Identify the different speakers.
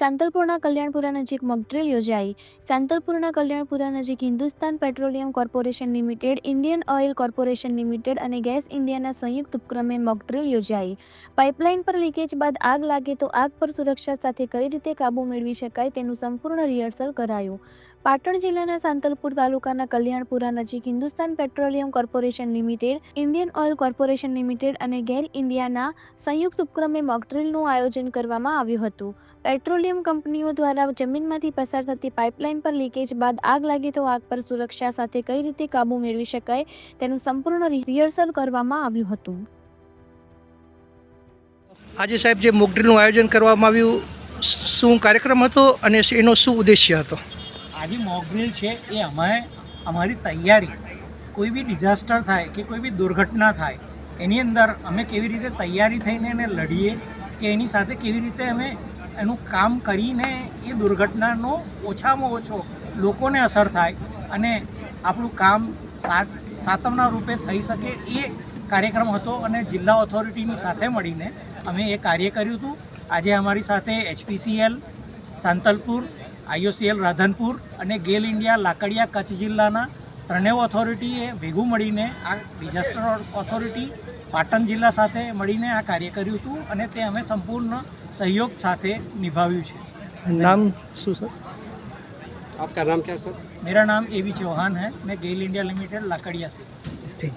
Speaker 1: સાંતલપુરના કલ્યાણપુરા નજીક મોકડ્રીલ યોજાઈ. સાંતલપુરના કલ્યાણપુરા નજીક Hindustan petroleum corporation limited, Indian oil corporation limited અને ગેસ ઇન્ડિયાના સંયુક્ત ઉપક્રમે મોકડ્રીલ યોજાઈ. પાઇપલાઇન પર લીકેજ બાદ આગ લાગે તો આગ પર સુરક્ષા સાથે કઈ રીતે કાબૂ મેળવી શકાય તેનું સંપૂર્ણ રિહર્સલ કરાયું. પાટણ જિલ્લાના સાંતલપુર તાલુકાના કલ્યાણપુરા નજીક Hindustan petroleum corporation limited, Indian oil corporation limited અને ગેર ઇન્ડિયાના સંયુક્ત ઉપક્રમે મોકડ્રીલનું આયોજન કરવામાં આવ્યું હતું. પેટ્રોલિયમ કંપનીઓ દ્વારા જમીનમાંથી પસાર થતી પાઇપલાઇન પર લીકેજ બાદ આગ લાગે તો આગ પર સુરક્ષા સાથે કઈ રીતે કાબૂ મેળવી શકાય તેનું સંપૂર્ણ રિહર્સલ કરવામાં આવ્યું હતું.
Speaker 2: આજે સાહેબ જે મોકડ્રીલનું આયોજન કરવામાં આવ્યું શું કાર્યક્રમ હતો અને એનો શું ઉદ્દેશ્ય હતો?
Speaker 3: આજે મોકડ્રીલ છે એ અમે અમારી તૈયારી. કોઈ બી ડિઝાસ્ટર થાય કે કોઈ બી દુર્ઘટના થાય, એની અંદર અમે કેવી રીતે તૈયારી થઈને એને લડીએ કે એની સાથે કેવી રીતે અમે એનું કામ કરીને એ દુર્ઘટનાનો ઓછામાં ઓછો લોકોને અસર થાય અને આપણું કામ સાત, સાતમના રૂપે થઈ શકે એ કાર્યક્રમ હતો અને જિલ્લા ઓથોરિટીની સાથે મળીને અમે એ કાર્ય કર્યું હતું. આજે અમારી સાથે એચપીસીએલ સાંતલપુર આઈઓસીએલ રાધનપુર અને ગેલ ઇન્ડિયા લાકડિયા કચ્છ જિલ્લાના ત્રણેય ઓથોરિટીએ ભેગું મળીને આ ડિઝાસ્ટર ઓથોરિટી પાટણ જિલ્લા સાથે મળીને આ કાર્ય કર્યું હતું અને તે અમે સંપૂર્ણ સહયોગ સાથે નિભાવ્યું છે.
Speaker 2: નામ શું સર?
Speaker 4: આપકા નામ ક્યા
Speaker 3: સર? મેરા નામ એવી ચૌહાન હૈ. મેં ગેલ ઇન્ડિયા લિમિટેડ લાકડિયા સે.